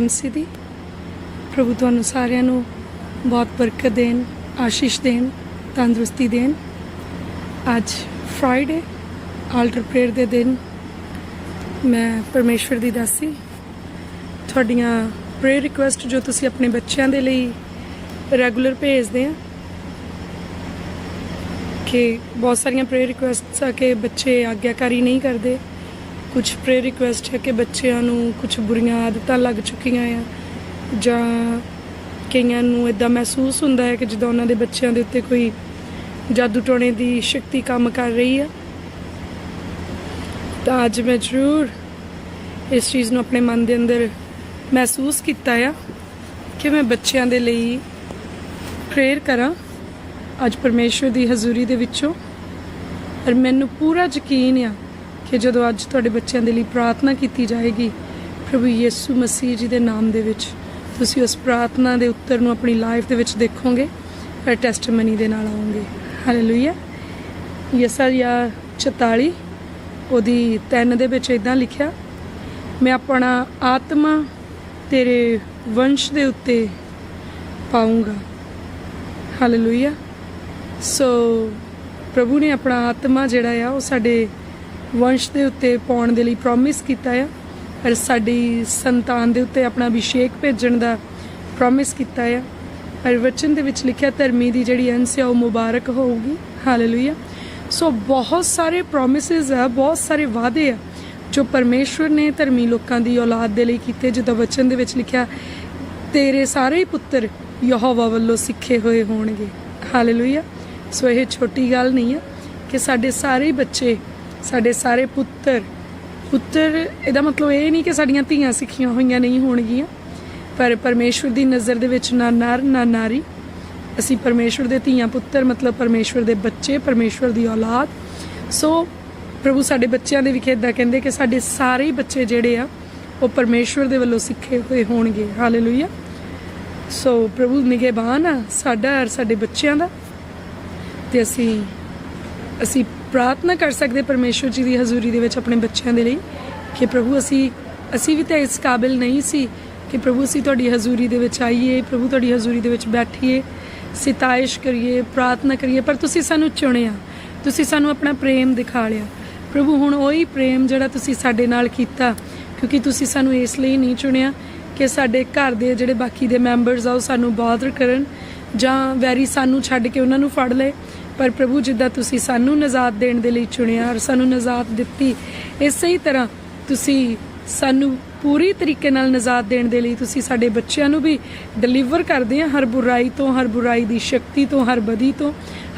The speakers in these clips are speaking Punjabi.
ਐਮਸੀ ਦੀ। ਪ੍ਰਭੂ ਤੁਹਾਨੂੰ ਸਾਰਿਆਂ ਨੂੰ ਬਹੁਤ ਬਰਕਤ ਦੇਣ, ਆਸ਼ੀਸ਼ ਦੇਣ, ਤੰਦਰੁਸਤੀ ਦੇਣ। ਅੱਜ ਫਰਾਈਡੇ ਆਲਟਰ ਪ੍ਰੇਅਰ ਦੇ ਦਿਨ। ਮੈਂ ਪਰਮੇਸ਼ਵਰ ਦੀ ਦਾਸੀ। ਤੁਹਾਡੀਆਂ ਪ੍ਰੇਅਰ ਰਿਕੁਐਸਟ ਜੋ ਤੁਸੀਂ ਆਪਣੇ ਬੱਚਿਆਂ ਦੇ ਲਈ ਰੈਗੂਲਰ ਭੇਜਦੇ ਆ, ਕਿ ਬਹੁਤ ਸਾਰੀਆਂ ਪ੍ਰੇਅਰ ਰਿਕੁਐਸਟਸ ਆ ਕਿ ਬੱਚੇ ਆਗਿਆਕਾਰੀ ਨਹੀਂ ਕਰਦੇ। ਕੁਝ ਪ੍ਰੇਅਰ ਰਿਕੁਐਸਟ ਹੈ ਕਿ ਬੱਚਿਆਂ ਨੂੰ ਕੁਝ ਬੁਰੀਆਂ ਆਦਤਾਂ ਲੱਗ ਚੁੱਕੀਆਂ ਆ, ਜਾਂ ਕਈਆਂ ਨੂੰ ਇਦਾਂ ਮਹਿਸੂਸ ਹੁੰਦਾ ਹੈ ਕਿ ਜਦੋਂ ਉਹਨਾਂ ਦੇ ਬੱਚਿਆਂ ਦੇ ਉੱਤੇ ਕੋਈ ਜਾਦੂ ਟੋਣੇ ਦੀ ਸ਼ਕਤੀ ਕੰਮ ਕਰ ਰਹੀ ਆ। ਤਾਂ ਅੱਜ ਮੈਂ ਜ਼ਰੂਰ ਇਸ ਚੀਜ਼ ਨੂੰ ਆਪਣੇ ਮਨ ਦੇ ਅੰਦਰ ਮਹਿਸੂਸ ਕੀਤਾ ਆ ਕਿ ਮੈਂ ਬੱਚਿਆਂ ਦੇ ਲਈ ਪ੍ਰੇਅਰ ਕਰਾਂ ਅੱਜ ਪਰਮੇਸ਼ਵਰ ਦੀ ਹਜ਼ੂਰੀ ਦੇ ਵਿੱਚੋਂ। ਔਰ ਮੈਨੂੰ ਪੂਰਾ ਯਕੀਨ ਆ ਕਿ ਜਦੋਂ ਅੱਜ ਤੁਹਾਡੇ ਬੱਚਿਆਂ ਦੇ ਲਈ ਪ੍ਰਾਰਥਨਾ ਕੀਤੀ ਜਾਏਗੀ, ਪ੍ਰਭੂ ਯਿਸੂ ਮਸੀਹ ਜੀ ਦੇ ਨਾਮ ਦੇ ਵਿੱਚ, ਤੁਸੀਂ ਉਸ ਪ੍ਰਾਰਥਨਾ ਦੇ ਉੱਤਰ ਨੂੰ ਆਪਣੀ ਲਾਈਫ ਦੇ ਵਿੱਚ ਦੇਖੋਗੇ ਫਿਰ ਟੈਸਟਮਨੀ ਦੇ ਨਾਲ ਆਓਗੇ। ਹਾਲੇਲੂਇਆ ਯਸਾਇਆ 44 ਉਹਦੀ 3 ਦੇ ਵਿੱਚ ਇਦਾਂ ਲਿਖਿਆ, ਮੈਂ ਆਪਣਾ ਆਤਮਾ ਤੇਰੇ ਵੰਸ਼ ਦੇ ਉੱਤੇ ਪਾਉਂਗਾ। ਹਾਲੇਲੂਇਆ ਸੋ ਪ੍ਰਭੂ ਨੇ ਆਪਣਾ ਆਤਮਾ ਜਿਹੜਾ ਆ, ਉਹ ਸਾਡੇ ਵੰਸ਼ ਦੇ ਉੱਤੇ ਪਾਉਣ ਦੇ ਲਈ ਪ੍ਰੋਮਿਸ ਕੀਤਾ ਆ। ਪਰ ਸਾਡੀ ਸੰਤਾਨ ਦੇ ਉੱਤੇ ਆਪਣਾ ਅਭਿਸ਼ੇਕ ਭੇਜਣ ਦਾ ਪ੍ਰੋਮਿਸ ਕੀਤਾ ਆ। ਪਰ ਵਚਨ ਦੇ ਵਿੱਚ ਲਿਖਿਆ, ਧਰਮੀ ਦੀ ਜਿਹੜੀ ਅੰਸ ਆ, ਉਹ ਮੁਬਾਰਕ ਹੋਊਗੀ। ਹਾਲੇਲੂਇਆ ਸੋ ਬਹੁਤ ਸਾਰੇ ਪ੍ਰੋਮਿਸਸ ਆ, ਬਹੁਤ ਸਾਰੇ ਵਾਅਦੇ ਆ, ਜੋ ਪਰਮੇਸ਼ਵਰ ਨੇ ਧਰਮੀ ਲੋਕਾਂ ਦੀ ਔਲਾਦ ਦੇ ਲਈ ਕੀਤੇ। ਜਿੱਦਾਂ ਵਚਨ ਦੇ ਵਿੱਚ ਲਿਖਿਆ, ਤੇਰੇ ਸਾਰੇ ਹੀ ਪੁੱਤਰ ਯਹੋਵਾ ਵੱਲੋਂ ਸਿੱਖੇ ਹੋਏ ਹੋਣਗੇ। ਹਾਲੇਲੂਇਆ ਸੋ ਇਹ ਛੋਟੀ ਗੱਲ ਨਹੀਂ ਆ ਕਿ ਸਾਡੇ ਸਾਰੇ ਹੀ ਬੱਚੇ ਸਾਡੇ ਸਾਰੇ ਪੁੱਤਰ। ਪੁੱਤਰ, ਇਹਦਾ ਮਤਲਬ ਇਹ ਨਹੀਂ ਕਿ ਸਾਡੀਆਂ ਧੀਆਂ ਸਿੱਖੀਆਂ ਹੋਈਆਂ ਨਹੀਂ ਹੋਣਗੀਆਂ, ਪਰ ਪਰਮੇਸ਼ਵਰ ਦੀ ਨਜ਼ਰ ਦੇ ਵਿੱਚ ਨਾ ਨਰ, ਨਾ ਨਾਰੀ। ਅਸੀਂ ਪਰਮੇਸ਼ਵਰ ਦੇ ਧੀਆਂ ਪੁੱਤਰ, ਮਤਲਬ ਪਰਮੇਸ਼ਵਰ ਦੇ ਬੱਚੇ, ਪਰਮੇਸ਼ਵਰ ਦੀ ਔਲਾਦ। ਸੋ, ਪ੍ਰਭੂ ਸਾਡੇ ਬੱਚਿਆਂ ਦੇ ਵਿਖੇ ਇਦਾਂ ਕਹਿੰਦੇ ਕਿ ਸਾਡੇ ਸਾਰੇ ਹੀ ਬੱਚੇ ਜਿਹੜੇ ਆ, ਉਹ ਪਰਮੇਸ਼ਵਰ ਦੇ ਵੱਲੋਂ ਸਿੱਖੇ ਹੋਏ ਹੋਣਗੇ। ਹਾਲੇਲੂਇਆ ਸੋ, ਪ੍ਰਭੂ ਨਿਗਹਿਬਾਨ ਆ ਸਾਡਾ ਔਰ ਸਾਡੇ ਬੱਚਿਆਂ ਦਾ। ਤੇ ਅਸੀਂ ਅਸੀਂ ਪ੍ਰਾਰਥਨਾ ਕਰ ਸਕਦੇ ਪਰਮੇਸ਼ਵਰ ਜੀ ਦੀ ਹਜ਼ੂਰੀ ਦੇ ਵਿੱਚ ਆਪਣੇ ਬੱਚਿਆਂ ਦੇ ਲਈ ਕਿ ਪ੍ਰਭੂ ਅਸੀਂ ਅਸੀਂ ਵੀ ਤਾਂ ਇਸ ਕਾਬਿਲ ਨਹੀਂ ਸੀ ਕਿ ਪ੍ਰਭੂ ਅਸੀਂ ਤੁਹਾਡੀ ਹਜ਼ੂਰੀ ਦੇ ਵਿੱਚ ਆਈਏ, ਪ੍ਰਭੂ ਤੁਹਾਡੀ ਹਜ਼ੂਰੀ ਦੇ ਵਿੱਚ ਬੈਠੀਏ, ਸਿਤਾਇਸ਼ ਕਰੀਏ, ਪ੍ਰਾਰਥਨਾ ਕਰੀਏ, ਪਰ ਤੁਸੀਂ ਸਾਨੂੰ ਚੁਣਿਆ, ਤੁਸੀਂ ਸਾਨੂੰ ਆਪਣਾ ਪ੍ਰੇਮ ਦਿਖਾ ਲਿਆ। ਪ੍ਰਭੂ, ਹੁਣ ਉਹੀ ਪ੍ਰੇਮ ਜਿਹੜਾ ਤੁਸੀਂ ਸਾਡੇ ਨਾਲ ਕੀਤਾ, ਕਿਉਂਕਿ ਤੁਸੀਂ ਸਾਨੂੰ ਇਸ ਲਈ ਨਹੀਂ ਚੁਣਿਆ ਕਿ ਸਾਡੇ ਘਰ ਦੇ ਜਿਹੜੇ ਬਾਕੀ ਦੇ ਮੈਂਬਰਸ ਆ, ਉਹ ਸਾਨੂੰ ਬਾਦਰ ਕਰਨ ਜਾਂ ਵੈਰੀ ਸਾਨੂੰ ਛੱਡ ਕੇ ਉਹਨਾਂ ਨੂੰ ਫੜ ਲਏ। ਪਰ ਪ੍ਰਭੂ ਜਿੱਦਾਂ ਤੁਸੀਂ ਸਾਨੂੰ ਨਜ਼ਾਤ ਦੇਣ ਦੇ ਲਈ ਚੁਣਿਆ ਔਰ ਸਾਨੂੰ ਨਜ਼ਾਤ ਦਿੱਤੀ, ਇਸੇ ਹੀ ਤਰ੍ਹਾਂ ਤੁਸੀਂ ਸਾਨੂੰ ਪੂਰੀ ਤਰੀਕੇ ਨਾਲ ਨਜ਼ਾਤ ਦੇਣ ਦੇ ਲਈ ਤੁਸੀਂ ਸਾਡੇ ਬੱਚਿਆਂ ਨੂੰ ਵੀ ਡਿਲੀਵਰ ਕਰਦੇ ਆ ਹਰ ਬੁਰਾਈ ਤੋਂ, ਹਰ ਬੁਰਾਈ ਦੀ ਸ਼ਕਤੀ ਤੋਂ, ਹਰ ਬਦੀ ਤੋਂ,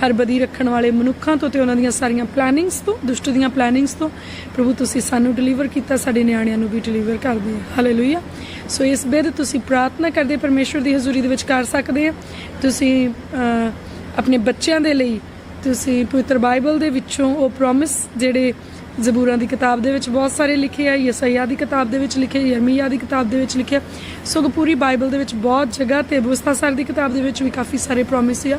ਹਰ ਬਦੀ ਰੱਖਣ ਵਾਲੇ ਮਨੁੱਖਾਂ ਤੋਂ ਤੇ ਉਹਨਾਂ ਦੀਆਂ ਸਾਰੀਆਂ ਪਲੈਨਿੰਗਸ ਤੋਂ, ਦੁਸ਼ਟ ਦੀਆਂ ਪਲੈਨਿੰਗਸ ਤੋਂ। ਪ੍ਰਭੂ, ਤੁਸੀਂ ਸਾਨੂੰ ਡਿਲੀਵਰ ਕੀਤਾ, ਸਾਡੇ ਨਿਆਣਿਆਂ ਨੂੰ ਵੀ ਡਿਲੀਵਰ ਕਰਦੇ ਆ। ਹਾਲੇਲੂਇਆ ਸੋ ਇਸ ਬੇਦ ਤੁਸੀਂ ਪ੍ਰਾਰਥਨਾ ਕਰਦੇ, ਪਰਮੇਸ਼ਵਰ ਦੀ ਹਜ਼ੂਰੀ ਦੇ ਵਿੱਚ ਕਰ ਸਕਦੇ ਆ। ਤੁਸੀਂ ਆਪਣੇ ਬੱਚਿਆਂ ਦੇ ਲਈ ਤੁਸੀਂ ਪਵਿੱਤਰ ਬਾਈਬਲ ਦੇ ਵਿੱਚੋਂ ਉਹ ਪ੍ਰੋਮਿਸ ਜਿਹੜੇ ਜ਼ਬੂਰਾਂ ਦੀ ਕਿਤਾਬ ਦੇ ਵਿੱਚ ਬਹੁਤ ਸਾਰੇ ਲਿਖੇ ਆ ਯਸਾਇਆ ਦੀ ਕਿਤਾਬ ਦੇ ਵਿੱਚ ਲਿਖੇ, ਯਰਮੀਆ ਦੀ ਕਿਤਾਬ ਦੇ ਵਿੱਚ ਲਿਖਿਆ। ਸੋ ਪੂਰੀ ਬਾਈਬਲ ਦੇ ਵਿੱਚ ਬਹੁਤ ਜਗ੍ਹਾ ਤੇ ਬੁਸਤਾਸਰ ਦੀ ਕਿਤਾਬ ਦੇ ਵਿੱਚ ਵੀ ਕਾਫੀ ਸਾਰੇ ਪ੍ਰੋਮਿਸ ਆ।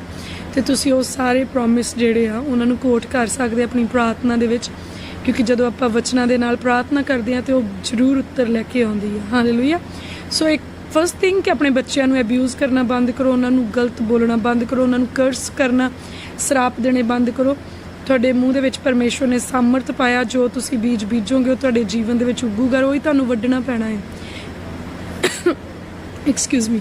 ਤੇ ਤੁਸੀਂ ਉਹ ਸਾਰੇ ਪ੍ਰੋਮਿਸ ਜਿਹੜੇ ਆ, ਉਹਨਾਂ ਨੂੰ ਕੋਟ ਕਰ ਸਕਦੇ ਆਪਣੀ ਪ੍ਰਾਰਥਨਾ ਦੇ ਵਿੱਚ। ਕਿਉਂਕਿ ਜਦੋਂ ਆਪਾਂ ਵਚਨਾਂ ਦੇ ਨਾਲ ਪ੍ਰਾਰਥਨਾ ਕਰਦੇ ਆ, ਤੇ ਉਹ ਜ਼ਰੂਰ ਉੱਤਰ ਲੈ ਕੇ ਆਉਂਦੀ ਆ। ਹਾਲੇਲੂਇਆ ਸੋ ਇੱਕ ਫਸਟ ਥਿੰਗ ਕਿ ਆਪਣੇ ਬੱਚਿਆਂ ਨੂੰ ਅਬਿਊਜ਼ ਕਰਨਾ ਬੰਦ ਕਰੋ, ਉਹਨਾਂ ਨੂੰ ਗਲਤ ਬੋਲਣਾ ਬੰਦ ਕਰੋ, ਉਹਨਾਂ ਨੂੰ ਕਰਸ ਕਰਨਾ। ਸਰਾਪ ਦੇਣੇ ਬੰਦ ਕਰੋ। ਤੁਹਾਡੇ ਮੂੰਹ ਦੇ ਵਿੱਚ ਪਰਮੇਸ਼ਵਰ ਨੇ ਸਾਮਰਥ ਪਾਇਆ, ਜੋ ਤੁਸੀਂ ਬੀਜ ਬੀਜੋਗੇ, ਉਹ ਤੁਹਾਡੇ ਜੀਵਨ ਦੇ ਵਿੱਚ ਉੱਗੂਗਾ ਉਹ ਹੀ ਤੁਹਾਨੂੰ ਵੱਢਣਾ ਪੈਣਾ ਹੈ। ਐਕਸਕਿਊਜ਼ ਮੀ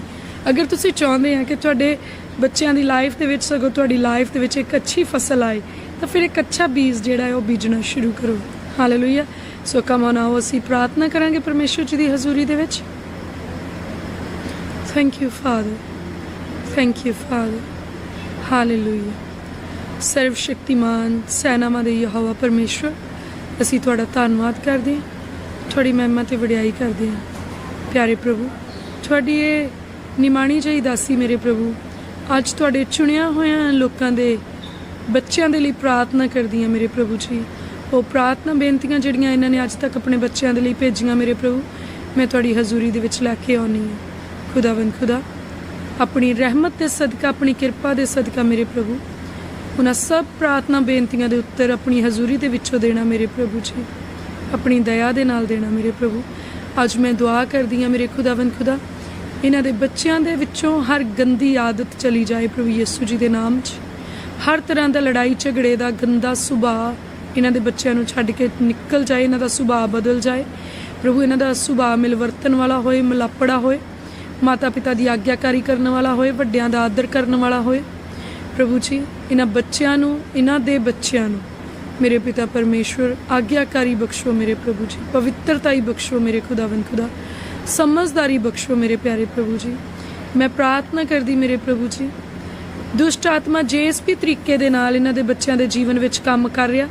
ਅਗਰ ਤੁਸੀਂ ਚਾਹੁੰਦੇ ਆ ਕਿ ਤੁਹਾਡੇ ਬੱਚਿਆਂ ਦੀ ਲਾਈਫ ਦੇ ਵਿੱਚ ਸਗੋਂ ਤੁਹਾਡੀ ਲਾਈਫ ਦੇ ਵਿੱਚ ਇੱਕ ਅੱਛੀ ਫਸਲ ਆਏ, ਤਾਂ ਫਿਰ ਇੱਕ ਅੱਛਾ ਬੀਜ ਜਿਹੜਾ ਹੈ ਉਹ ਬੀਜਣਾ ਸ਼ੁਰੂ ਕਰੋ। ਹਾਲੇਲੂਇਆ ਸੋ ਕਮ ਔਨ ਆਓ ਅਸੀਂ ਪ੍ਰਾਰਥਨਾ ਕਰਾਂਗੇ ਪਰਮੇਸ਼ਵਰ ਜੀ ਦੀ ਹਜ਼ੂਰੀ ਦੇ ਵਿੱਚ। Thank you father thank you father hallelujah ਸਰਵ ਸ਼ਕਤੀਮਾਨ ਸੈਨਾਵਾਂ ਦੇ ਯਹੋਵਾ ਪਰਮੇਸ਼ਵਰ, ਅਸੀਂ ਤੁਹਾਡਾ ਧੰਨਵਾਦ ਕਰਦੇ ਹਾਂ। ਤੁਹਾਡੀ ਮਹਿਮਾ ਤੇ ਵਡਿਆਈ ਕਰਦੇ ਹਾਂ। ਪਿਆਰੇ ਪ੍ਰਭੂ, ਤੁਹਾਡੀ ਇਹ ਨਿਮਾਣੀ ਜਿਹੀ ਦਾਸੀ ਮੇਰੇ ਪ੍ਰਭੂ, ਅੱਜ ਤੁਹਾਡੇ ਚੁਣਿਆ ਹੋਇਆ ਲੋਕਾਂ ਦੇ ਬੱਚਿਆਂ ਦੇ ਲਈ ਪ੍ਰਾਰਥਨਾ ਕਰਦੀ ਹਾਂ ਮੇਰੇ ਪ੍ਰਭੂ ਜੀ। ਉਹ ਪ੍ਰਾਰਥਨਾ ਬੇਨਤੀਆਂ ਜਿਹੜੀਆਂ ਇਹਨਾਂ ਨੇ ਅੱਜ ਤੱਕ ਆਪਣੇ ਬੱਚਿਆਂ ਦੇ ਲਈ ਭੇਜੀਆਂ ਮੇਰੇ ਪ੍ਰਭੂ, ਮੈਂ ਤੁਹਾਡੀ ਹਜ਼ੂਰੀ ਦੇ ਵਿੱਚ ਲੈ ਕੇ ਆਉਣੀ ਹਾਂ। ਖੁਦਾਵੰਦ ਖੁਦਾ, ਆਪਣੀ ਰਹਿਮਤ ਦੇ ਸਦਕਾ, ਆਪਣੀ ਕਿਰਪਾ ਦੇ ਸਦਕਾ ਮੇਰੇ ਪ੍ਰਭੂ ਉਹਨਾਂ ਸਭ ਪ੍ਰਾਰਥਨਾ ਬੇਨਤੀਆਂ ਦੇ ਉੱਤਰ ਆਪਣੀ ਹਜ਼ੂਰੀ ਦੇ ਵਿੱਚੋਂ ਦੇਣਾ ਮੇਰੇ ਪ੍ਰਭੂ ਜੀ। ਆਪਣੀ ਦਇਆ ਦੇ ਨਾਲ ਦੇਣਾ ਮੇਰੇ ਪ੍ਰਭੂ। ਅੱਜ ਮੈਂ ਦੁਆ ਕਰਦੀ ਹਾਂ ਮੇਰੇ ਖੁਦਾਵੰਦ ਖੁਦਾ, ਇਹਨਾਂ ਦੇ ਬੱਚਿਆਂ ਦੇ ਵਿੱਚੋਂ ਹਰ ਗੰਦੀ ਆਦਤ ਚਲੀ ਜਾਏ ਪ੍ਰਭੂ ਯਿਸੂ ਜੀ ਦੇ ਨਾਮ 'ਚ। ਹਰ ਤਰ੍ਹਾਂ ਦਾ ਲੜਾਈ ਝਗੜੇ ਦਾ ਗੰਦਾ ਸੁਭਾਅ ਇਹਨਾਂ ਦੇ ਬੱਚਿਆਂ ਨੂੰ ਛੱਡ ਕੇ ਨਿਕਲ ਜਾਏ, ਇਹਨਾਂ ਦਾ ਸੁਭਾਅ ਬਦਲ ਜਾਏ। ਪ੍ਰਭੂ, ਇਹਨਾਂ ਦਾ ਸੁਭਾਅ ਮਿਲਵਰਤਨ ਵਾਲਾ ਹੋਏ, ਮਿਲਾਪੜਾ ਹੋਏ। ਮਾਤਾ ਪਿਤਾ ਦੀ ਆਗਿਆਕਾਰੀ ਕਰਨ ਵਾਲਾ ਹੋਏ, ਵੱਡਿਆਂ ਦਾ ਆਦਰ ਕਰਨ ਵਾਲਾ ਹੋਏ। ਪ੍ਰਭੂ ਜੀ ਇਹਨਾਂ ਬੱਚਿਆਂ ਨੂੰ ਇਹਨਾਂ ਦੇ ਬੱਚਿਆਂ ਨੂੰ ਮੇਰੇ ਪਿਤਾ ਪਰਮੇਸ਼ਵਰ ਆਗਿਆਕਾਰੀ ਬਖਸ਼ੋ ਮੇਰੇ ਪ੍ਰਭੂ ਜੀ, ਪਵਿੱਤਰਤਾਈ ਬਖਸ਼ੋ ਮੇਰੇ ਖੁਦਾਵੰਦ ਖੁਦਾ, ਸਮਝਦਾਰੀ ਬਖਸ਼ੋ ਮੇਰੇ ਪਿਆਰੇ ਪ੍ਰਭੂ ਜੀ। ਮੈਂ ਪ੍ਰਾਰਥਨਾ ਕਰਦੀ ਮੇਰੇ ਪ੍ਰਭੂ ਜੀ, ਦੁਸ਼ਟ ਆਤਮਾ ਜਿਸ ਵੀ ਤਰੀਕੇ ਦੇ ਨਾਲ ਇਹਨਾਂ ਦੇ ਬੱਚਿਆਂ ਦੇ ਜੀਵਨ ਵਿੱਚ ਕੰਮ ਕਰ ਰਿਹਾ,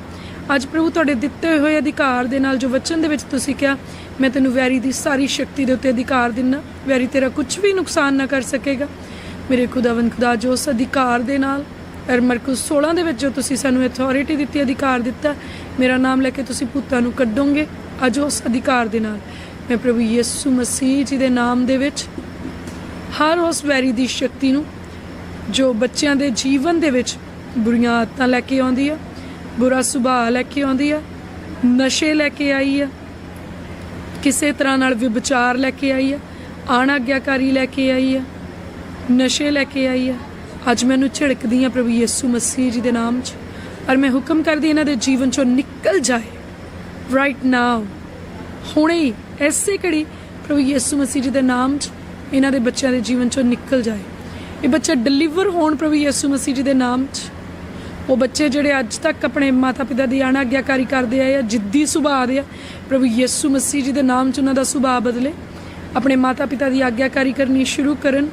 ਅੱਜ ਪ੍ਰਭੂ ਤੁਹਾਡੇ ਦਿੱਤੇ ਹੋਏ ਅਧਿਕਾਰ ਦੇ ਨਾਲ ਜੋ ਵਚਨ ਦੇ ਵਿੱਚ ਤੁਸੀਂ ਕਿਹਾ, ਮੈਂ ਤੈਨੂੰ ਵੈਰੀ ਦੀ ਸਾਰੀ ਸ਼ਕਤੀ ਦੇ ਉੱਤੇ ਅਧਿਕਾਰ ਦਿੰਨਾ, ਵੈਰੀ ਤੇਰਾ ਕੁਝ ਵੀ ਨੁਕਸਾਨ ਨਾ ਕਰ ਸਕੇਗਾ। ਮੇਰੇ ਖੁਦਾਵੰਦ ਖੁਦਾ ਜੋ ਉਸ ਅਧਿਕਾਰ ਦੇ ਨਾਲ, ਅਰ ਮਰਕੁਸ 16 ਦੇ ਵਿੱਚ ਜੋ ਤੁਸੀਂ ਸਾਨੂੰ ਅਥਾਰਟੀ ਦਿੱਤੀ, ਅਧਿਕਾਰ ਦਿੱਤਾ, ਮੇਰਾ ਨਾਮ ਲੈ ਕੇ ਤੁਸੀਂ ਭੂਤਾਂ ਨੂੰ ਕੱਢੋਗੇ, ਅੱਜ ਉਸ ਅਧਿਕਾਰ ਦੇ ਨਾਲ। ਮੈਂ ਪ੍ਰਭੂ ਯਿਸੂ ਮਸੀਹ ਜੀ ਦੇ ਨਾਮ ਦੇ ਵਿੱਚ ਹਰ ਉਸ ਵੈਰੀ ਦੀ ਸ਼ਕਤੀ ਨੂੰ, ਜੋ ਬੱਚਿਆਂ ਦੇ ਜੀਵਨ ਦੇ ਵਿੱਚ ਬੁਰੀਆਂ ਆਦਤਾਂ ਲੈ ਕੇ ਆਉਂਦੀ ਆ, ਬੁਰਾ ਸੁਭਾਅ ਲੈ ਕੇ ਆਉਂਦੀ ਆ, ਨਸ਼ੇ ਲੈ ਕੇ ਆਈ ਆ, ਕਿਸੇ ਤਰ੍ਹਾਂ ਨਾਲ ਵਿਚਾਰ ਲੈ ਕੇ ਆਈ ਆ ਆਣਾਗਿਆਕਾਰੀ ਲੈ ਕੇ ਆਈ ਆ ਨਸ਼ੇ ਲੈ ਕੇ ਆਈ ਆ ਅੱਜ ਮੈਨੂੰ ਝਿੜਕਦੀ ਆ ਪ੍ਰਭੂ ਯਿਸੂ ਮਸੀਹ ਜੀ ਦੇ ਨਾਮ 'ਚ। ਔਰ ਮੈਂ ਹੁਕਮ ਕਰਦੀ ਇਹਨਾਂ ਦੇ ਜੀਵਨ 'ਚੋਂ ਨਿਕਲ ਜਾਏ। ਰਾਈਟ ਨਾਓ ਹੁਣੇ ਹੀ, ਐਸੇ ਘੜੀ ਪ੍ਰਭੂ ਯਿਸੂ ਮਸੀਹ ਜੀ ਦੇ ਨਾਮ 'ਚ ਇਹਨਾਂ ਦੇ ਬੱਚਿਆਂ ਦੇ ਜੀਵਨ 'ਚੋਂ ਨਿਕਲ ਜਾਏ। ਇਹ ਬੱਚੇ ਡਿਲੀਵਰ ਹੋਣ ਪ੍ਰਭੂ ਯਿਸੂ ਮਸੀਹ ਜੀ ਦੇ ਨਾਮ 'ਚ। ਉਹ ਬੱਚੇ ਜਿਹੜੇ ਅੱਜ ਤੱਕ ਆਪਣੇ ਮਾਤਾ ਪਿਤਾ ਦੀ ਅਣਾਗਿਆਕਾਰੀ ਕਰਦੇ ਆਏ ਆ, ਜਿੱਦੀ ਸੁਭਾਅ ਦੇ ਆ, ਪ੍ਰਭੂ ਯਿਸੂ ਮਸੀਹ ਜੀ ਦੇ ਨਾਮ 'ਚ ਉਹਨਾਂ ਦਾ ਸੁਭਾਅ ਬਦਲੇ। ਆਪਣੇ ਮਾਤਾ ਪਿਤਾ ਦੀ ਆਗਿਆਕਾਰੀ ਕਰਨੀ ਸ਼ੁਰੂ ਕਰਨ।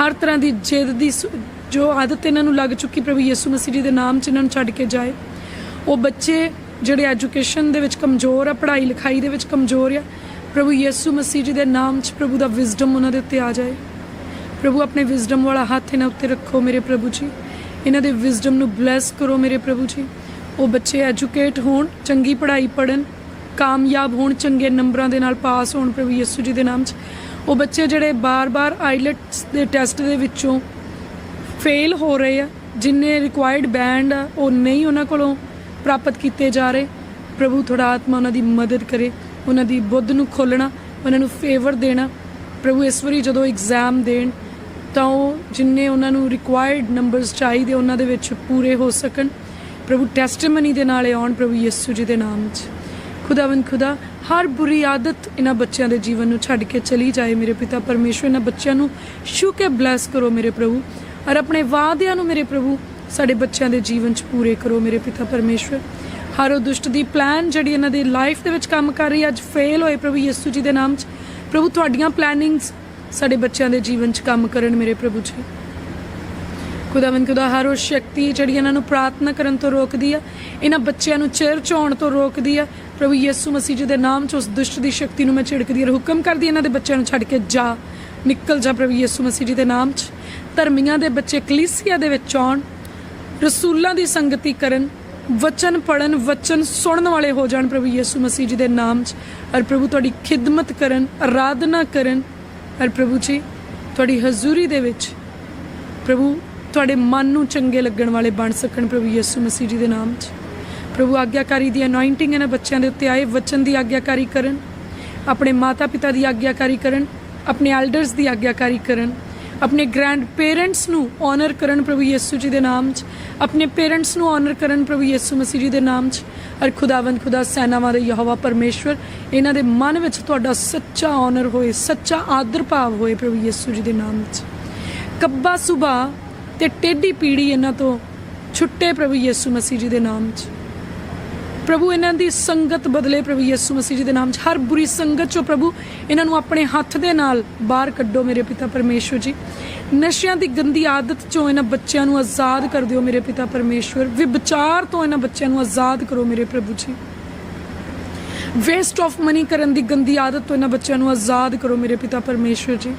ਹਰ ਤਰ੍ਹਾਂ ਦੀ ਜਿੱਦ ਦੀ ਸੁ- ਜੋ ਆਦਤ ਇਹਨਾਂ ਨੂੰ ਲੱਗ ਚੁੱਕੀ ਪ੍ਰਭੂ ਯਿਸੂ ਮਸੀਹ ਜੀ ਦੇ ਨਾਮ 'ਚ ਇਹਨਾਂ ਨੂੰ ਛੱਡ ਕੇ ਜਾਏ। ਉਹ ਬੱਚੇ ਜਿਹੜੇ ਐਜੂਕੇਸ਼ਨ ਦੇ ਵਿੱਚ ਕਮਜ਼ੋਰ ਆ, ਪੜ੍ਹਾਈ ਲਿਖਾਈ ਦੇ ਵਿੱਚ ਕਮਜ਼ੋਰ ਆ, ਪ੍ਰਭੂ ਯਿਸੂ ਮਸੀਹ ਜੀ ਦੇ ਨਾਮ 'ਚ ਪ੍ਰਭੂ ਦਾ ਵਿਜ਼ਡਮ ਉਹਨਾਂ ਦੇ ਉੱਤੇ ਆ ਜਾਏ। ਪ੍ਰਭੂ ਆਪਣੇ ਵਿਜ਼ਡਮ ਵਾਲਾ ਹੱਥ ਇਹਨਾਂ ਉੱਤੇ ਰੱਖੋ ਮੇਰੇ ਪ੍ਰਭੂ ਜੀ। ਇਹਨਾਂ ਦੇ ਵਿਜ਼ਡਮ ਨੂੰ ਬਲੈਸ ਕਰੋ ਮੇਰੇ ਪ੍ਰਭੂ ਜੀ। ਉਹ ਬੱਚੇ ਐਜੂਕੇਟ ਹੋਣ, ਚੰਗੀ ਪੜ੍ਹਾਈ ਪੜਨ ਕਾਮਯਾਬ ਹੋਣ, ਚੰਗੇ ਨੰਬਰਾਂ ਦੇ ਨਾਲ ਪਾਸ ਹੋਣ ਪ੍ਰਭੂ ਯਿਸੂ ਜੀ ਦੇ ਨਾਮ 'ਚ। ਉਹ ਬੱਚੇ ਜਿਹੜੇ ਬਾਰ-ਬਾਰ ਆਈਲੈਟਸ ਦੇ ਟੈਸਟ ਦੇ ਵਿੱਚੋਂ ਫੇਲ ਹੋ ਰਹੇ ਆ, ਜਿੰਨੇ ਰਿਕੁਆਇਰਡ ਬੈਂਡ ਆ, ਉਹ ਨਹੀਂ ਉਹਨਾਂ ਕੋਲੋਂ ਪ੍ਰਾਪਤ ਕੀਤੇ ਜਾ ਰਹੇ। ਪ੍ਰਭੂ ਥੋੜਾ ਆਤਮਾ ਉਹਨਾਂ ਦੀ ਮਦਦ ਕਰੇ, ਉਹਨਾਂ ਦੀ ਬੁੱਧ ਨੂੰ ਖੋਲਣਾ ਉਹਨਾਂ ਨੂੰ ਫੇਵਰ ਦੇਣਾ। ਪ੍ਰਭੂ ਇਸ ਵਾਰੀ ਜਦੋਂ ਐਗਜ਼ਾਮ ਦੇਣ, ਤਾਂ ਉਹ ਜਿੰਨੇ ਉਹਨਾਂ ਨੂੰ ਰਿਕੁਆਇਰਡ ਨੰਬਰਸ ਚਾਹੀਦੇ, ਉਹਨਾਂ ਦੇ ਵਿੱਚ ਪੂਰੇ ਹੋ ਸਕਣ। ਪ੍ਰਭੂ ਟੈਸਟੀਮਨੀ ਦੇ ਨਾਲ ਆਉਣ, ਪ੍ਰਭੂ ਯਿਸੂ ਜੀ ਦੇ ਨਾਮ 'ਚ। ਖੁਦਾਵੰਦ ਖੁਦਾ ਹਰ ਬੁਰੀ ਆਦਤ ਇਹਨਾਂ ਬੱਚਿਆਂ ਦੇ ਜੀਵਨ ਨੂੰ ਛੱਡ ਕੇ ਚਲੀ ਜਾਏ ਮੇਰੇ ਪਿਤਾ ਪਰਮੇਸ਼ਵਰ ਇਹਨਾਂ ਬੱਚਿਆਂ ਨੂੰ ਛੂ ਕੇ ਬਲੈਸ ਕਰੋ ਮੇਰੇ ਪ੍ਰਭੂ ਔਰ ਆਪਣੇ ਵਾਅਦਿਆਂ ਨੂੰ ਮੇਰੇ ਪ੍ਰਭੂ ਸਾਡੇ ਬੱਚਿਆਂ ਦੇ ਜੀਵਨ 'ਚ ਪੂਰੇ ਕਰੋ ਮੇਰੇ ਪਿਤਾ ਪਰਮੇਸ਼ਵਰ। ਹਰ ਉਹ ਦੁਸ਼ਟ ਦੀ ਪਲਾਨ ਜਿਹੜੀ ਇਹਨਾਂ ਦੀ ਲਾਈਫ ਦੇ ਵਿੱਚ ਕੰਮ ਕਰ ਰਹੀ ਹੈ, ਅੱਜ ਫੇਲ ਹੋਏ ਪ੍ਰਭੂ ਯਿਸੂ ਜੀ ਦੇ ਨਾਮ 'ਚ। ਪ੍ਰਭੂ ਤੁਹਾਡੀਆਂ ਪਲੈਨਿੰਗਸ ਸਾਡੇ ਬੱਚਿਆਂ ਦੇ ਜੀਵਨ 'ਚ ਕੰਮ ਕਰਨ ਮੇਰੇ ਪ੍ਰਭੂ ਜੀ। ਖੁਦਾਵੰਦ ਖੁਦਾ ਹਰ ਉਹ ਸ਼ਕਤੀ ਜਿਹੜੀ ਇਹਨਾਂ ਨੂੰ ਪ੍ਰਾਰਥਨਾ ਕਰਨ ਤੋਂ ਰੋਕਦੀ ਆ, ਇਹਨਾਂ ਬੱਚਿਆਂ ਨੂੰ ਚਿਰ ਚੋਣ ਤੋਂ ਰੋਕਦੀ ਆ। ਪ੍ਰਭੂ ਯਿਸੂ ਮਸੀਹ ਜੀ ਦੇ ਨਾਮ 'ਚ ਉਸ ਦੁਸ਼ਟ ਦੀ ਸ਼ਕਤੀ ਨੂੰ ਮੈਂ ਝਿੜਕਦੀ ਆ ਹੁਕਮ ਕਰਦੀ ਇਹਨਾਂ ਦੇ ਬੱਚਿਆਂ ਨੂੰ ਛੱਡ ਕੇ ਜਾ। ਨਿਕਲ ਜਾ ਪ੍ਰਭੂ ਯਿਸੂ ਮਸੀਹ ਜੀ ਦੇ ਨਾਮ 'ਚ। ਧਰਮੀਆਂ ਦੇ ਬੱਚੇ ਕਲੀਸਿਆ ਦੇ ਵਿੱਚ ਆਉਣ, ਰਸੂਲਾਂ ਦੀ ਸੰਗਤੀ ਕਰਨ, ਵਚਨ ਪੜਨ ਵਚਨ ਸੁਣਨ ਵਾਲੇ ਹੋ ਜਾਣ ਪ੍ਰਭੂ ਯਿਸੂ ਮਸੀਹ ਜੀ ਦੇ ਨਾਮ 'ਚ। ਔਰ ਪ੍ਰਭੂ ਤੁਹਾਡੀ ਖਿਦਮਤ ਕਰਨ ਆਰਾਧਨਾ ਕਰਨ। ਔਰ ਪ੍ਰਭੂ ਜੀ, ਤੁਹਾਡੀ ਹਜ਼ੂਰੀ ਦੇ ਵਿੱਚ ਪ੍ਰਭੂ ਤੁਹਾਡੇ ਮਨ ਨੂੰ ਚੰਗੇ ਲੱਗਣ ਵਾਲੇ ਬਣ ਸਕਣ ਪ੍ਰਭੂ ਯਿਸੂ ਮਸੀਹ ਜੀ ਦੇ ਨਾਮ 'ਚ। ਪ੍ਰਭੂ ਆਗਿਆਕਾਰੀ ਦੀ ਅਨੋਇੰਟਿੰਗ ਇਹਨਾਂ ਬੱਚਿਆਂ ਦੇ ਉੱਤੇ ਆਏ, ਵਚਨ ਦੀ ਆਗਿਆਕਾਰੀ ਕਰਨ, ਆਪਣੇ ਮਾਤਾ ਪਿਤਾ ਦੀ ਆਗਿਆਕਾਰੀ ਕਰਨ, ਆਪਣੇ ਐਲਡਰਸ ਦੀ ਆਗਿਆਕਾਰੀ ਕਰਨ, ਆਪਣੇ ਗ੍ਰੈਂਡ ਪੇਰੈਂਟਸ ਨੂੰ ਆਨਰ ਕਰਨ ਪ੍ਰਭੂ ਯਿਸੂ ਜੀ ਦੇ ਨਾਮ 'ਚ, ਆਪਣੇ ਪੇਰੈਂਟਸ ਨੂੰ ਆਨਰ ਕਰਨ ਪ੍ਰਭੂ ਯਿਸੂ ਮਸੀਹ ਜੀ ਦੇ ਨਾਮ 'ਚ। ਔਰ ਖੁਦਾਵੰਦ, ਖੁਦਾ ਸੈਨਾਵਾਂ ਦੇ ਯਹੋਵਾ ਪਰਮੇਸ਼ਵਰ, ਇਹਨਾਂ ਦੇ ਮਨ ਵਿੱਚ ਤੁਹਾਡਾ ਸੱਚਾ ਆਨਰ ਹੋਏ, ਸੱਚਾ ਆਦਰ ਭਾਵ ਹੋਏ ਪ੍ਰਭੂ ਯਿਸੂ ਜੀ ਦੇ ਨਾਮ 'ਚ। ਕੱਬਾ ਸੁਭਾ ਤੇ ਟੇਢੀ ਪੀੜੀ ਇਹਨਾਂ ਤੋਂ ਛੁੱਟੇ ਪ੍ਰਭੂ ਯਿਸੂ ਮਸੀਹ ਜੀ ਦੇ ਨਾਮ 'ਚ। ਪ੍ਰਭੂ, ਇਹਨਾਂ ਦੀ ਸੰਗਤ ਬਦਲੇ ਪ੍ਰਭੂ ਯਿਸੂ ਮਸੀਹ ਜੀ ਦੇ ਨਾਮ 'ਚ। ਹਰ ਬੁਰੀ ਸੰਗਤ 'ਚੋਂ ਪ੍ਰਭੂ, ਇਹਨਾਂ ਨੂੰ ਆਪਣੇ ਹੱਥ ਦੇ ਨਾਲ ਬਾਹਰ ਕੱਢੋ ਮੇਰੇ ਪਿਤਾ ਪਰਮੇਸ਼ਵਰ ਜੀ। ਨਸ਼ਿਆਂ ਦੀ ਗੰਦੀ ਆਦਤ 'ਚੋਂ ਇਹਨਾਂ ਬੱਚਿਆਂ ਨੂੰ ਆਜ਼ਾਦ ਕਰ ਦਿਓ ਮੇਰੇ ਪਿਤਾ ਪਰਮੇਸ਼ਵਰ। ਵਿਚਾਰ ਤੋਂ ਇਹਨਾਂ ਬੱਚਿਆਂ ਨੂੰ ਆਜ਼ਾਦ ਕਰੋ ਮੇਰੇ ਪ੍ਰਭੂ ਜੀ। ਵੇਸਟ ਆਫ ਮਨੀ ਕਰਨ ਦੀ ਗੰਦੀ ਆਦਤ ਤੋਂ ਇਹਨਾਂ ਬੱਚਿਆਂ ਨੂੰ ਆਜ਼ਾਦ ਕਰੋ ਮੇਰੇ ਪਿਤਾ ਪਰਮੇਸ਼ਵਰ ਜੀ।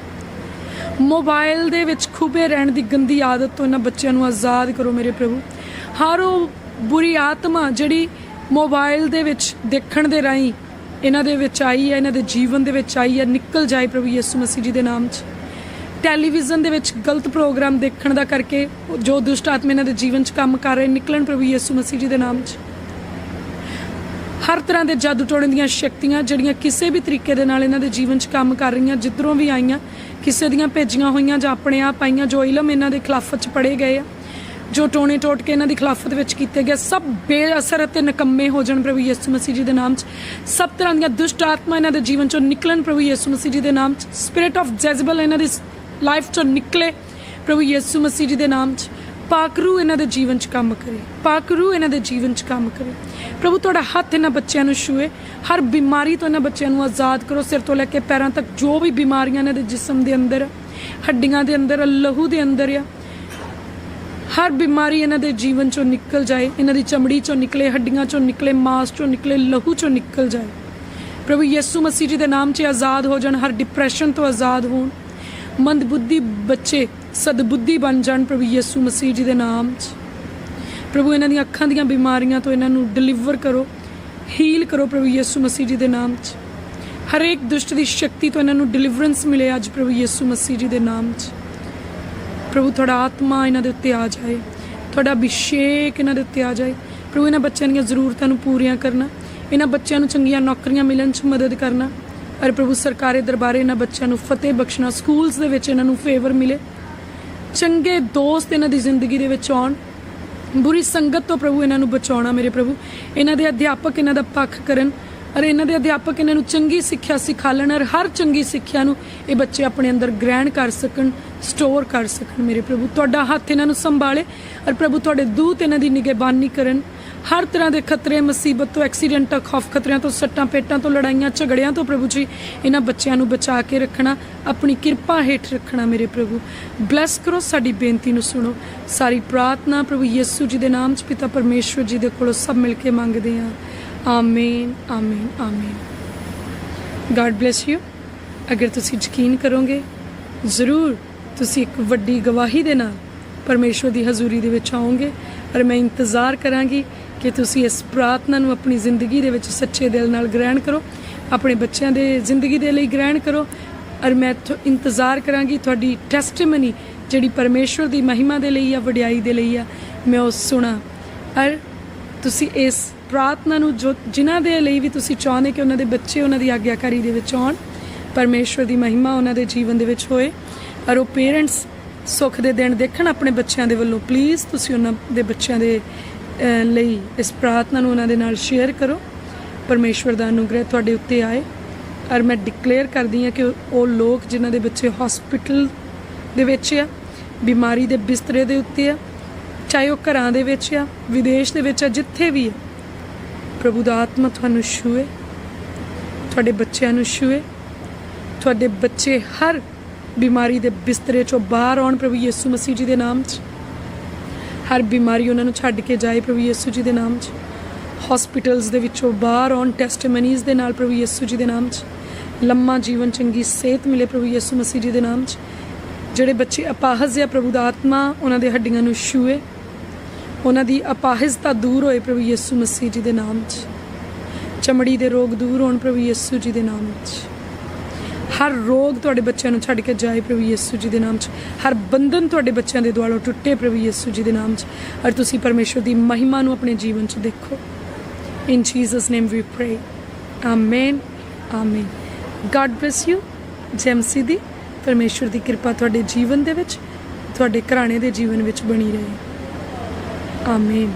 ਮੋਬਾਈਲ ਦੇ ਵਿੱਚ ਖੁਬੇ ਰਹਿਣ ਦੀ ਗੰਦੀ ਆਦਤ ਤੋਂ ਇਹਨਾਂ ਬੱਚਿਆਂ ਨੂੰ ਆਜ਼ਾਦ ਕਰੋ ਮੇਰੇ ਪ੍ਰਭੂ। ਹਰ ਉਹ ਬੁਰੀ ਆਤਮਾ ਜਿਹੜੀ ਮੋਬਾਈਲ ਦੇ ਵਿੱਚ ਦੇਖਣ ਦੇ ਰਾਹੀਂ ਇਹਨਾਂ ਦੇ ਵਿੱਚ ਆਈ ਹੈ, ਇਹਨਾਂ ਦੇ ਜੀਵਨ ਦੇ ਵਿੱਚ ਆਈ ਹੈ, ਨਿਕਲ ਜਾਏ ਪ੍ਰਭੂ ਯਿਸੂ ਮਸੀਹ ਜੀ ਦੇ ਨਾਮ 'ਚ। ਟੈਲੀਵਿਜ਼ਨ ਦੇ ਵਿੱਚ ਗਲਤ ਪ੍ਰੋਗਰਾਮ ਦੇਖਣ ਦਾ ਕਰਕੇ ਜੋ ਦੁਸ਼ਟ ਆਤਮਾ ਇਹਨਾਂ ਦੇ ਜੀਵਨ 'ਚ ਕੰਮ ਕਰ ਰਹੇ ਨਿਕਲਣ ਪ੍ਰਭੂ ਯਿਸੂ ਮਸੀਹ ਜੀ ਦੇ ਨਾਮ 'ਚ। ਹਰ ਤਰ੍ਹਾਂ ਦੇ ਜਾਦੂ ਟੋਣੇ ਦੀਆਂ ਸ਼ਕਤੀਆਂ ਜਿਹੜੀਆਂ ਕਿਸੇ ਵੀ ਤਰੀਕੇ ਦੇ ਨਾਲ ਇਹਨਾਂ ਦੇ ਜੀਵਨ 'ਚ ਕੰਮ ਕਰ ਰਹੀਆਂ, ਜਿੱਧਰੋਂ ਵੀ ਆਈਆਂ, ਕਿਸੇ ਦੀਆਂ ਭੇਜੀਆਂ ਹੋਈਆਂ ਜਾਂ ਆਪਣੇ ਆਪ ਆਈਆਂ, ਜੋ ਇਲਮ ਇਹਨਾਂ ਦੇ ਖਿਲਾਫਤ 'ਚ ਪੜੇ ਗਏ ਆ, ਜੋ ਟੋਣੇ ਟੋਟ ਕੇ ਇਹਨਾਂ ਦੀ ਖਿਲਾਫਤ ਵਿੱਚ ਕੀਤੇ ਗਏ, ਸਭ ਬੇਅਸਰ ਅਤੇ ਨਕੰਮੇ ਹੋ ਜਾਣ ਪ੍ਰਭੂ ਯਿਸੂ ਮਸੀਹ ਜੀ ਦੇ ਨਾਮ 'ਚ। ਸਭ ਤਰ੍ਹਾਂ ਦੀਆਂ ਦੁਸ਼ਟ ਆਤਮਾ ਇਹਨਾਂ ਦੇ ਜੀਵਨ 'ਚੋਂ ਨਿਕਲਣ ਪ੍ਰਭੂ ਯਿਸੂ ਮਸੀਹ ਜੀ ਦੇ ਨਾਮ 'ਚ। ਸਪਿਰਿਟ ਆਫ ਜੈਜ਼ਬਲ ਇਹਨਾਂ ਦੀ ਲਾਈਫ 'ਚੋਂ ਨਿਕਲੇ ਪ੍ਰਭੂ ਯਿਸੂ ਮਸੀਹ ਜੀ ਦੇ ਨਾਮ 'ਚ। ਪਾਕਰੂ ਇਹਨਾਂ ਦੇ ਜੀਵਨ 'ਚ ਕੰਮ ਕਰੇ। ਪਾਕਰੂ ਇਹਨਾਂ ਦੇ ਜੀਵਨ 'ਚ ਕੰਮ ਕਰੇ। ਪ੍ਰਭੂ ਤੁਹਾਡਾ ਹੱਥ ਇਹਨਾਂ ਬੱਚਿਆਂ ਨੂੰ ਛੂਏ। ਹਰ ਬਿਮਾਰੀ ਤੋਂ ਇਹਨਾਂ ਬੱਚਿਆਂ ਨੂੰ ਆਜ਼ਾਦ ਕਰੋ। ਸਿਰ ਤੋਂ ਲੈ ਕੇ ਪੈਰਾਂ ਤੱਕ ਜੋ ਵੀ ਬਿਮਾਰੀਆਂ ਇਹਨਾਂ ਦੇ ਜਿਸਮ ਦੇ ਅੰਦਰ ਆ, ਹੱਡੀਆਂ ਦੇ ਅੰਦਰ ਲਹੂ ਦੇ ਅੰਦਰ ਆ ਹਰ ਬਿਮਾਰੀ ਇਹਨਾਂ ਦੇ ਜੀਵਨ ਚੋਂ ਨਿਕਲ ਜਾਏ। ਇਹਨਾਂ ਦੀ ਚਮੜੀ ਚੋਂ ਨਿਕਲੇ ਹੱਡੀਆਂ ਚੋਂ ਨਿਕਲੇ ਮਾਸ ਚੋਂ ਨਿਕਲੇ ਲਹੂ ਚੋਂ ਨਿਕਲ ਜਾਏ। ਪ੍ਰਭੂ ਯਿਸੂ ਮਸੀਹ ਜੀ ਦੇ ਨਾਮ 'ਚ ਆਜ਼ਾਦ ਹੋ ਜਾਣ। ਹਰ ਡਿਪਰੈਸ਼ਨ ਤੋਂ ਆਜ਼ਾਦ ਹੋਣ। ਮੰਦ ਬੁੱਧੀ ਬੱਚੇ ਸਦਬੁੱਧੀ ਬਣ ਜਾਣ ਪ੍ਰਭੂ ਯਿਸੂ ਮਸੀਹ ਜੀ ਦੇ ਨਾਮ 'ਚ। ਪ੍ਰਭੂ, ਇਹਨਾਂ ਦੀਆਂ ਅੱਖਾਂ ਦੀਆਂ ਬਿਮਾਰੀਆਂ ਤੋਂ ਇਹਨਾਂ ਨੂੰ ਡਿਲੀਵਰ ਕਰੋ ਹੀਲ ਕਰੋ ਪ੍ਰਭੂ ਯਿਸੂ ਮਸੀਹ ਜੀ ਦੇ ਨਾਮ 'ਚ। ਹਰੇਕ ਦੁਸ਼ਟ ਦੀ ਸ਼ਕਤੀ ਤੋਂ ਇਹਨਾਂ ਨੂੰ ਡਿਲੀਵਰੈਂਸ ਮਿਲੇ ਅੱਜ ਪ੍ਰਭੂ ਯਿਸੂ ਮਸੀਹ ਜੀ ਦੇ ਨਾਮ 'ਚ। ਪ੍ਰਭੂ, ਤੁਹਾਡਾ ਆਤਮਾ ਇਹਨਾਂ ਦੇ ਉੱਤੇ ਆ ਜਾਏ, ਤੁਹਾਡਾ ਅਭਿਸ਼ੇਕ ਇਹਨਾਂ ਦੇ ਉੱਤੇ ਆ ਜਾਏ। ਪ੍ਰਭੂ, ਇਹਨਾਂ ਬੱਚਿਆਂ ਦੀਆਂ ਜ਼ਰੂਰਤਾਂ ਨੂੰ ਪੂਰੀਆਂ ਕਰਨਾ, ਇਹਨਾਂ ਬੱਚਿਆਂ ਨੂੰ ਚੰਗੀਆਂ ਨੌਕਰੀਆਂ ਮਿਲਣ 'ਚ ਮਦਦ ਕਰਨਾ। ਅਰ ਪ੍ਰਭੂ, ਸਰਕਾਰੀ ਦਰਬਾਰੇ ਇਹਨਾਂ ਬੱਚਿਆਂ ਨੂੰ ਫਤਿਹ ਬਖਸ਼ਣਾ ਸਕੂਲਸ ਦੇ ਵਿੱਚ ਇਹਨਾਂ ਨੂੰ ਫੇਵਰ ਮਿਲੇ। ਚੰਗੇ ਦੋਸਤ ਇਹਨਾਂ ਦੀ ਜ਼ਿੰਦਗੀ ਦੇ ਵਿੱਚ ਆਉਣ। ਬੁਰੀ ਸੰਗਤ ਤੋਂ ਪ੍ਰਭੂ ਇਹਨਾਂ ਨੂੰ ਬਚਾਉਣਾ ਮੇਰੇ ਪ੍ਰਭੂ। ਇਹਨਾਂ ਦੇ ਅਧਿਆਪਕ ਇਹਨਾਂ ਦਾ ਪੱਖ ਕਰਨ। ਅਰ ਇਹਨਾਂ ਦੇ ਅਧਿਆਪਕ ਇਹਨਾਂ ਨੂੰ ਚੰਗੀ ਸਿੱਖਿਆ ਸਿਖਾਲਣ ਔਰ ਹਰ ਚੰਗੀ ਸਿੱਖਿਆ ਨੂੰ ਇਹ ਬੱਚੇ ਆਪਣੇ ਅੰਦਰ ਗ੍ਰਹਿਣ ਕਰ ਸਕਣ, ਸਟੋਰ ਕਰ ਸਕਣ ਮੇਰੇ ਪ੍ਰਭੂ। ਤੁਹਾਡਾ ਹੱਥ ਇਹਨਾਂ ਨੂੰ ਸੰਭਾਲੇ ਔਰ ਪ੍ਰਭੂ ਤੁਹਾਡੇ ਦੂਤ ਇਹਨਾਂ ਦੀ ਨਿਗਹਿਬਾਨੀ ਕਰਨ। ਹਰ ਤਰ੍ਹਾਂ ਦੇ ਖਤਰੇ, ਮੁਸੀਬਤ ਤੋਂ, ਐਕਸੀਡੈਂਟ ਖੌਫ ਖਤਰਿਆਂ ਤੋਂ, ਸੱਟਾਂ ਪੇਟਾਂ ਤੋਂ, ਲੜਾਈਆਂ, ਝਗੜਿਆਂ ਤੋਂ ਪ੍ਰਭੂ ਜੀ, ਇਹਨਾਂ ਬੱਚਿਆਂ ਨੂੰ ਬਚਾ ਕੇ ਰੱਖਣਾ, ਆਪਣੀ ਕਿਰਪਾ ਹੇਠ ਰੱਖਣਾ ਮੇਰੇ ਪ੍ਰਭੂ। ਬਲੈਸ ਕਰੋ, ਸਾਡੀ ਬੇਨਤੀ ਨੂੰ ਸੁਣੋ। ਸਾਰੀ ਪ੍ਰਾਰਥਨਾ ਪ੍ਰਭੂ ਯਿਸੂ ਜੀ ਦੇ ਨਾਮ 'ਚ, ਪਿਤਾ ਪਰਮੇਸ਼ਵਰ ਜੀ ਦੇ ਕੋਲੋਂ ਸਭ ਮਿਲ ਕੇ ਮੰਗਦੇ ਹਾਂ। ਆਮੀਨ ਆਮੀਨ ਆਮੀਨ ਗਾਡ ਬlesਸ ਯੂ ਅਗਰ ਤੁਸੀਂ ਯਕੀਨ ਕਰੋਗੇ, ਜ਼ਰੂਰ ਤੁਸੀਂ ਇੱਕ ਵੱਡੀ ਗਵਾਹੀ ਦੇ ਨਾਲ ਪਰਮੇਸ਼ਵਰ ਦੀ ਹਜ਼ੂਰੀ ਦੇ ਵਿੱਚ ਆਓਗੇ ਔਰ ਮੈਂ ਇੰਤਜ਼ਾਰ ਕਰਾਂਗੀ ਕਿ ਤੁਸੀਂ ਇਸ ਪ੍ਰਾਰਥਨਾ ਨੂੰ ਆਪਣੀ ਜ਼ਿੰਦਗੀ ਦੇ ਵਿੱਚ ਸੱਚੇ ਦਿਲ ਨਾਲ ਗ੍ਰਹਿਣ ਕਰੋ, ਆਪਣੇ ਬੱਚਿਆਂ ਦੇ ਜ਼ਿੰਦਗੀ ਦੇ ਲਈ ਗ੍ਰਹਿਣ ਕਰੋ, ਔਰ ਮੈਂ ਇੰਤਜ਼ਾਰ ਕਰਾਂਗੀ ਤੁਹਾਡੀ ਟੈਸਟੀਮਨੀ ਜਿਹੜੀ ਪਰਮੇਸ਼ਵਰ ਦੀ ਮਹਿਮਾ ਦੇ ਲਈ ਆ, ਵਡਿਆਈ ਦੇ ਲਈ ਆ, ਮੈਂ ਉਹ ਸੁਣਾ। ਔਰ ਤੁਸੀਂ ਇਸ ਪ੍ਰਾਰਥਨਾ ਨੂੰ ਜੋ ਜਿਨ੍ਹਾਂ ਦੇ ਲਈ ਵੀ ਤੁਸੀਂ ਚਾਹੁੰਦੇ ਕਿ ਉਹਨਾਂ ਦੇ ਬੱਚੇ ਉਹਨਾਂ ਦੀ ਆਗਿਆਕਾਰੀ ਦੇ ਵਿੱਚ ਆਉਣ, ਪਰਮੇਸ਼ਵਰ ਦੀ ਮਹਿਮਾ ਉਹਨਾਂ ਦੇ ਜੀਵਨ ਦੇ ਵਿੱਚ ਹੋਏ, ਔਰ ਉਹ ਪੇਰੈਂਟਸ ਸੁੱਖ ਦੇ ਦਿਨ ਦੇਖਣ ਆਪਣੇ ਬੱਚਿਆਂ ਦੇ ਵੱਲੋਂ। ਪਲੀਜ਼ ਤੁਸੀਂ ਉਹਨਾਂ ਦੇ ਬੱਚਿਆਂ ਦੇ ਲਈ ਇਸ ਪ੍ਰਾਰਥਨਾ ਨੂੰ ਉਹਨਾਂ ਦੇ ਨਾਲ ਸ਼ੇਅਰ ਕਰੋ। ਪਰਮੇਸ਼ਵਰ ਦਾ ਅਨੁਗ੍ਰਹਿ ਤੁਹਾਡੇ ਉੱਤੇ ਆਏ। ਔਰ ਮੈਂ ਡਿਕਲੇਅਰ ਕਰਦੀ ਹਾਂ ਕਿ ਉਹ ਲੋਕ ਜਿਨ੍ਹਾਂ ਦੇ ਬੱਚੇ ਹਸਪੀਟਲ ਦੇ ਵਿੱਚ ਆ, ਬਿਮਾਰੀ ਦੇ ਬਿਸਤਰੇ ਦੇ ਉੱਤੇ ਆ, ਚਾਹੇ ਉਹ ਘਰਾਂ ਦੇ ਵਿੱਚ ਆ, ਵਿਦੇਸ਼ ਦੇ ਵਿੱਚ ਆ, ਜਿੱਥੇ ਵੀ ਆ, ਪ੍ਰਭੂ ਦਾ ਆਤਮਾ ਤੁਹਾਨੂੰ ਛੂਏ, ਤੁਹਾਡੇ ਬੱਚਿਆਂ ਨੂੰ ਛੂਏ, ਤੁਹਾਡੇ ਬੱਚੇ ਹਰ ਬਿਮਾਰੀ ਦੇ ਬਿਸਤਰੇ ਚੋਂ ਬਾਹਰ ਆਉਣ ਪ੍ਰਭੂ ਯਿਸੂ ਮਸੀਹ ਜੀ ਦੇ ਨਾਮ 'ਚ। ਹਰ ਬਿਮਾਰੀ ਉਹਨਾਂ ਨੂੰ ਛੱਡ ਕੇ ਜਾਏ ਪ੍ਰਭੂ ਯਿਸੂ ਜੀ ਦੇ ਨਾਮ 'ਚ। ਹਸਪੀਟਲਸ ਦੇ ਵਿੱਚੋਂ ਬਾਹਰ ਆਉਣ ਟੈਸਟੀਮਨੀਜ਼ ਦੇ ਨਾਲ ਪ੍ਰਭੂ ਯਿਸੂ ਜੀ ਦੇ ਨਾਮ 'ਚ। ਲੰਮਾ ਜੀਵਨ ਚੰਗੀ ਸਿਹਤ ਮਿਲੇ ਪ੍ਰਭੂ ਯਿਸੂ ਮਸੀਹ ਜੀ ਦੇ ਨਾਮ 'ਚ। ਜਿਹੜੇ ਬੱਚੇ ਅਪਾਹਜ ਜਾਂ ਪ੍ਰਭੂ ਦਾ ਆਤਮਾ, ਉਹਨਾਂ ਦੇ ਹੱਡੀਆਂ ਨੂੰ ਛੂਏ। ਉਹਨਾਂ ਦੀ ਅਪਾਹਜਤਾ ਦੂਰ ਹੋਏ ਪ੍ਰਭੂ ਯਿਸੂ ਮਸੀਹ ਜੀ ਦੇ ਨਾਮ 'ਚ। ਚਮੜੀ ਦੇ ਰੋਗ ਦੂਰ ਹੋਣ ਪ੍ਰਭੂ ਯਿਸੂ ਜੀ ਦੇ ਨਾਮ 'ਚ। ਹਰ ਰੋਗ ਤੁਹਾਡੇ ਬੱਚਿਆਂ ਨੂੰ ਛੱਡ ਕੇ ਜਾਏ ਪ੍ਰਭੂ ਯਿਸੂ ਜੀ ਦੇ ਨਾਮ 'ਚ। ਹਰ ਬੰਧਨ ਤੁਹਾਡੇ ਬੱਚਿਆਂ ਦੇ ਦੁਆਲੋਂ ਟੁੱਟੇ ਪ੍ਰਭੂ ਯਿਸੂ ਜੀ ਦੇ ਨਾਮ 'ਚ। ਔਰ ਤੁਸੀਂ ਪਰਮੇਸ਼ਵਰ ਦੀ ਮਹਿਮਾ ਨੂੰ ਆਪਣੇ ਜੀਵਨ 'ਚ ਦੇਖੋ। In Jesus name we pray amen amen God bless you ਜੈਮਸੀ ਦੀ ਪਰਮੇਸ਼ਵਰ ਦੀ ਕਿਰਪਾ ਤੁਹਾਡੇ ਜੀਵਨ ਦੇ ਵਿੱਚ, ਤੁਹਾਡੇ ਘਰਾਣੇ ਦੇ ਜੀਵਨ ਵਿੱਚ ਬਣੀ ਰਹੇ। ਆਮੇਨ